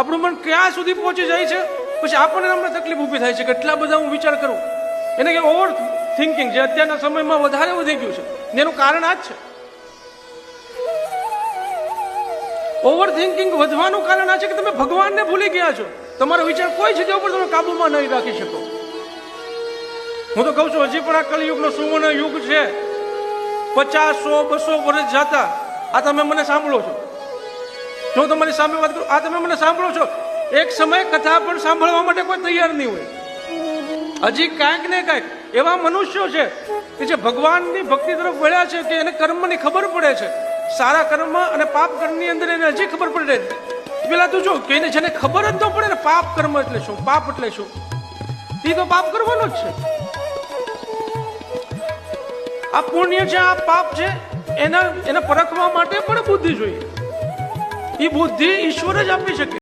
આપણું મન ક્યાં સુધી પહોંચી જાય છે? પછી આપણને હમણાં તકલીફ ઊભી થાય છે કે એટલા બધા હું વિચાર કરું. એને કે ઓવર થિંકિંગ જે અત્યારના સમયમાં વધારે વધી ગયું છે. એનું કારણ આ જ છે. ઓવર થિંકિંગ વધવાનું કારણ આ છે કે તમે ભગવાનને ભૂલી ગયા છો. તમારો વિચાર કોઈ જગ્યા ઉપર તમે કાબુમાં નહીં રાખી શકો. હું તો કહું છું, હજી પણ આ કલયુગનો સુવર્ણ યુગ છે. પચાસ, બસો વર્ષ જતા આ તમે મને સાંભળો છો. જો તમારી સામે વાત કરું, આ તમે મને સાંભળો છો. એક સમય કથા પણ સાંભળવા માટે કોઈ તૈયાર નહીં હોય. હજી કાંઈક ને કાંઈક એવા મનુષ્યો છે કે જે ભગવાનની ભક્તિ તરફ વળ્યા છે કે એને કર્મની ખબર પડે છે. સારા કર્મ અને પાપ કર્મની અંદર એને હજી ખબર પડે પેલા તું જો કે એને જેને ખબર જ ન પડે ને પાપ કર્મ એટલે શું? પાપ એટલે શું? એ તો પાપ કરવાનો જ છે. આ પુણ્ય છે, આ પાપ છે, એના, એને પરખવા માટે પણ બુદ્ધિ જોઈએ. એ બુદ્ધિ ઈશ્વર જ આપી શકે.